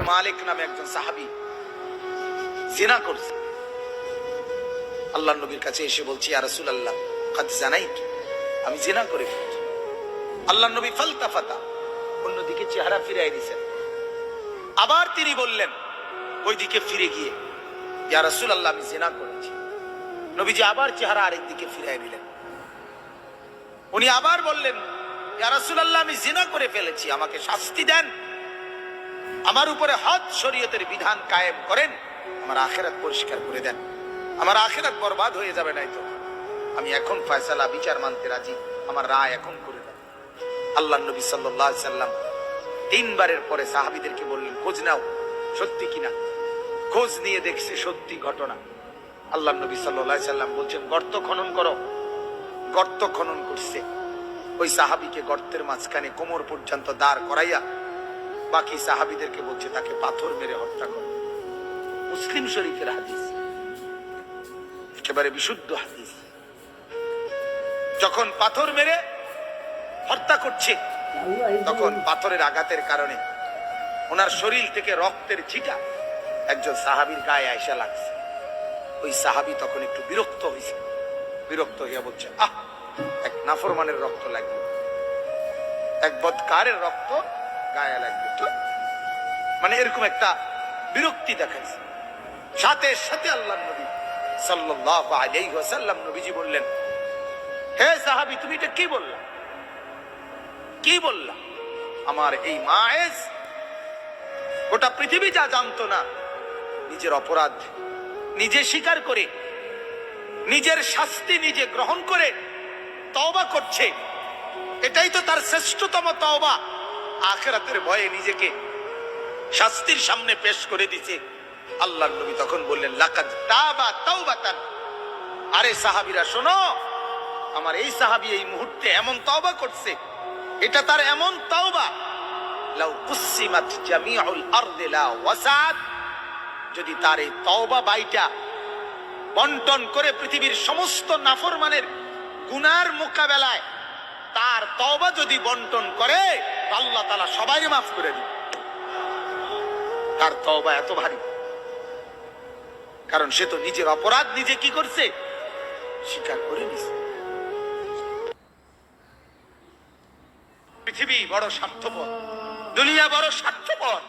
ইবনে মালিক নামে একজন সাহাবী জিনা করছে। আল্লাহ নবীর কাছে এসে বলছি আর রসুল আল্লাহ কাদ জানাইত? আমি জিনা করে ফেলেছি। আল্লাহ নবী ফালতা ফাতা অন্যদিকে চেহারা ফিরাই দিছেন আবার তিনি বললেন, ওইদিকে ফিরে গিয়ে, ইয়া রসুল আল্লাহ আমি জিনা করেছি। নবীজি আবার চেহারা আরেক দিকে ফিরাই দিলেন। উনি আবার বললেন, ইয়া রসুল আল্লাহ আমি জিনা করে ফেলেছি, আমাকে শাস্তি দেন। আমার উপরে হজ শরীয়তের বিধান কায়েম করেন, আমার আখেরাত পরিষ্কার করে দেন। আমার আখেরাত বরবাদ হয়ে যাবে নাই তো। আমি এখন ফয়সালা, বিচার মানতে রাজি, আমার রায় এখন করে দেন। আল্লাহ নবী সাল্লাহ সাল্লাম তিনবারের পরে সাহাবিদেরকে বললেন, খোঁজ নাও, সত্যি কিনা? খোঁজ নিয়ে দেখছে সত্যি ঘটনা। আল্লাহ নবী সাল্লাহ সাল্লাম বলছেন, গর্ত খনন করো। গর্ত খনন করছে। ওই সাহাবিকে গর্তের মাঝখানে কোমর পর্যন্ত দাঁড় করাইয়া বাকি সাহাবিদেরকে বলছে, তাকে পাথর মেরে হত্যা করো। মুসলিম শরীফের হাদিস। একেবারে বিশুদ্ধ হাদিস। যখন পাথর মেরে হত্যা করছে, তখন পাথরের আঘাতের কারণে ওনার শরীর থেকে রক্তের ছিটা একজন সাহাবীর গায়ে আয়সা লাগছে। ওই সাহাবী তখন একটু বিরক্ত হয়েছে বিরক্ত হইয়া বলছে, আহ, এক নাফরমানের রক্ত লাগবে এক বদকারের রক্ত গায়ে লাগবে মানে এরকম একটা বিরক্তি দেখাইছে। সাথে সাথে আল্লাহ নবী সাল্লাল্লাহু আলাইহি ওয়াসাল্লাম নবীজি বললেন, হে সাহাবি, তুমি এটা কি বললা? কি বললা? আমার এই মায়েজ, গোটা পৃথিবী যা জানতো না, নিজের অপরাধ, নিজে স্বীকার করে, নিজের শাস্তি নিজে গ্রহণ করে তওবা করছে। এটাই তো তার শ্রেষ্ঠতম তওবা। আখেরাতের ভয়ে নিজেকে শাস্তির সামনে পেশ করে দিছে। আল্লাহ নবী তখন বললেন, লাকাদ তাবা তাওবাতান। আরে সাহাবীরা, শোনো, আমার এই সাহাবি এই মুহূর্তে এমন তওবা করছে। এটা তার এমন তওবা, লাউ কুসিমাত জামিউল আরদি লা ওয়াসাত। যদি তার এই তওবা বাইটা বন্টন করে পৃথিবীর সমস্ত নাফরমানের গুনার মোকাবেলায় তার তওবা যদি বন্টন করে আল্লাহ তাআলা সবাই মাফ করে দিবে। তার তওবা এত ভারী। কারণ সে তো নিজের অপরাধ নিজে কি করছে? স্বীকার করে নিছে। পৃথিবী বড় স্বার্থপর, দুনিয়া বড় স্বার্থপর।